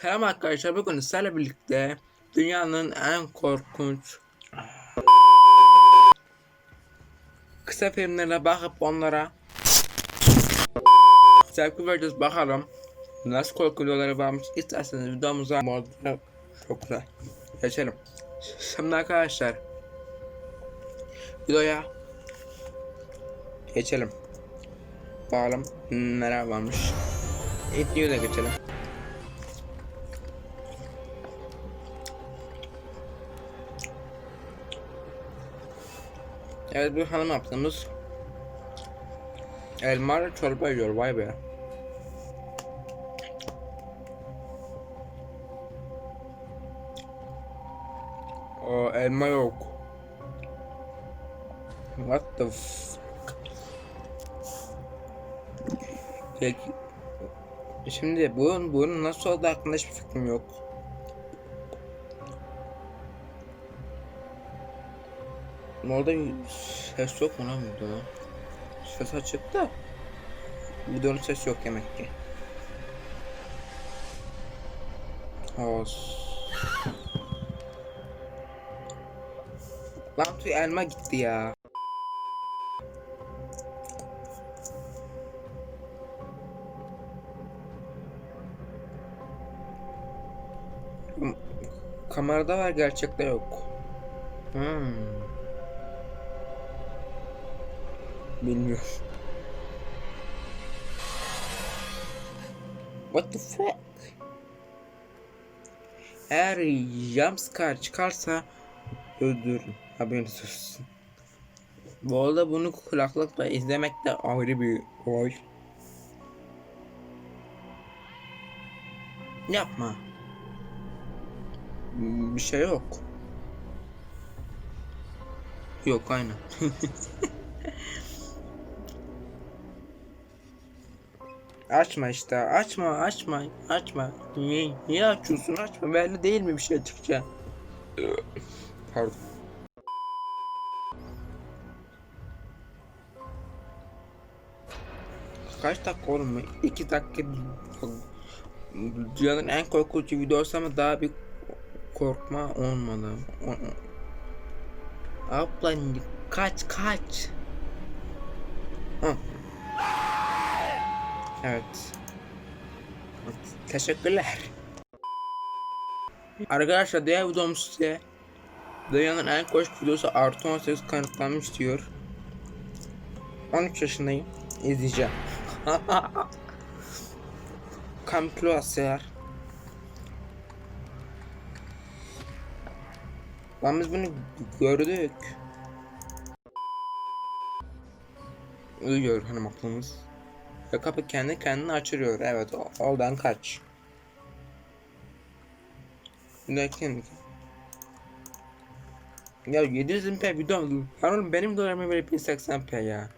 Selam arkadaşlar bugün sizlerle birlikte dünyanın en korkunç kısa filmlerine bakıp onlara tepki vereceğiz bakalım. Nasıl korku videoları varmış isterseniz videomuza modda çok güzel geçelim. Şimdi arkadaşlar videoya geçelim. Bakalım neler varmış. İlk videoya geçelim Evet bu hanım yaptığımız elma çorba yiyor vay be. O elma yok. What the f Peki. Şimdi bunun bunun nasıl oldu hakkında hiçbir fikrim yok. Orada ses yok mu lan burada? Ses açık da videonun sesi yok demek ki. Os. Lan tüy elma gitti ya. Kamerada var gerçekte yok. Hmm. Bilmiyorum. What the fuck? Eğer jumpscare çıkarsa öldürürüm. Haberiniz olsun. Bu arada bunu kulaklıkla izlemek de ayrı bir olay. Yapma. Bir şey yok. Yok aynen. Açma işte. Açma açma açma. Niye, niye açıyorsun? Açma. Belli değil mi bir şey çıkacak Pardon. Kaç dakika oğlum? 2 dakika. Dünyanın en korkunç videosu ama daha bir korkma olmadı. Abla kaç kaç? Hı. Evet. Teşekkürler. Arkadaşlar diğer videom size Dünyanın en koş videosu artı 18 kanıtlanmış diyor. 13 yaşındayım. İzleyeceğim. Kamplo Asyar. Lan biz bunu gördük. Uyuyor hanım aklımız. Ve kapı kendi kendine açılıyor. Evet, oradan kaç. Lakin ya 700p video lan oğlum benim dolarıma böyle 1080p ya.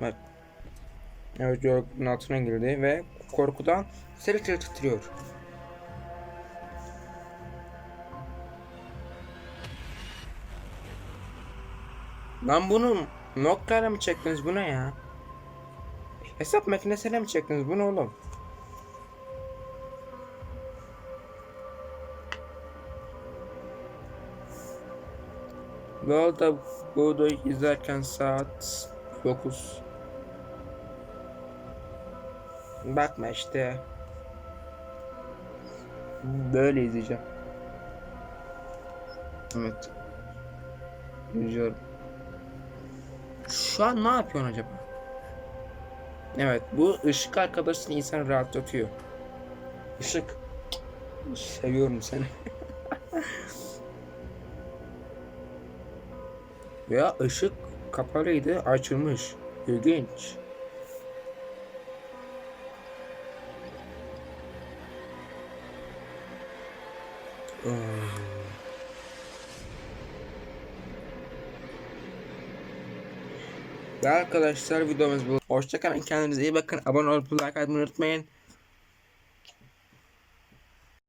Bak. Evet yorgunun altına girdi ve korkudan seri seri titriyor. Lan bunu Nokia'yla mı çektiniz? Bu ne ya? Hesap makinesiyle mi çektiniz? Bu ne oğlum? Bu arada bu videoyu izlerken saat 9 Bakma işte. Böyle izleyeceğim. Evet. İzliyorum Şu an ne yapıyorsun acaba? Evet bu ışık arkadaşın insanı rahatlatıyor. Işık. Seviyorum seni. ya ışık kapalıydı açılmış. İlginç. Hmm. Ve arkadaşlar videomuz bu. Hoşçakalın kendinize iyi bakın. Abone olup like atmayı unutmayın.